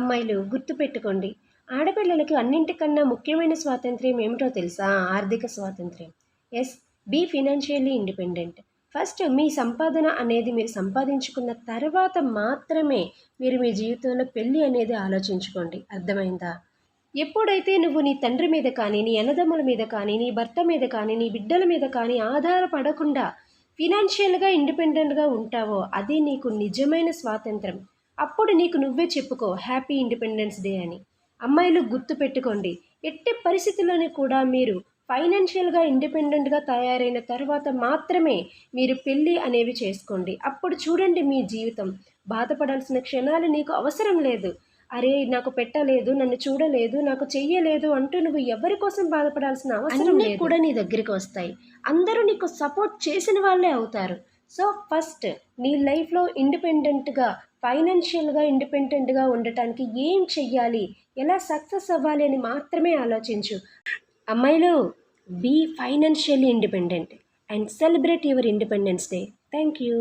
అమ్మాయిలు గుర్తుపెట్టుకోండి. ఆడపిల్లలకి అన్నింటికన్నా ముఖ్యమైన స్వాతంత్ర్యం ఏమిటో తెలుసా? ఆర్థిక స్వాతంత్ర్యం. Yes be financially independent. First మీ సంపాదన అనేది మీరు సంపాదించుకున్న తర్వాత మాత్రమే మీరు మీ జీవితంలో పెళ్ళి అనేది ఆలోచించుకోండి. అర్థమైందా? ఎప్పుడైతే నువ్వు నీ తండ్రి మీద కానీ నీ అన్నదమ్ముల మీద కానీ నీ భర్త మీద కానీ నీ బిడ్డల మీద కానీ ఆధారపడకుండా ఫినాన్షియల్గా ఇండిపెండెంట్గా ఉంటావో అది నీకు నిజమైన స్వాతంత్రం అప్పుడు నీకు నువ్వే చెప్పుకో హ్యాపీ ఇండిపెండెన్స్ డే అని. అమ్మాయిలు గుర్తు పెట్టుకోండి. ఎట్టి పరిస్థితుల్లోని కూడా మీరు ఫైనాన్షియల్గా ఇండిపెండెంట్గా తయారైన తర్వాత మాత్రమే మీరు పెళ్ళి అనేవి చేసుకోండి. అప్పుడు చూడండి మీ జీవితం. బాధపడాల్సిన క్షణాలు నీకు అవసరం లేదు. అరే నాకు పెట్టలేదు నన్ను చూడలేదు నాకు చెయ్యలేదు అంటూ నువ్వు ఎవరి కోసం బాధపడాల్సిన అవసరం కూడా నీ దగ్గరికి వస్తాయి. అందరూ నీకు సపోర్ట్ చేసిన వాళ్ళే అవుతారు. సో ఫస్ట్ నీ లైఫ్లో ఇండిపెండెంట్గా ఫైనాన్షియల్గా ఇండిపెండెంట్గా ఉండటానికి ఏం చెయ్యాలి? ఎలా సక్సెస్ అవ్వాలి అని మాత్రమే ఆలోచించు. అమ్మాయిలు be financially independent and celebrate your Independence Day. Thank you.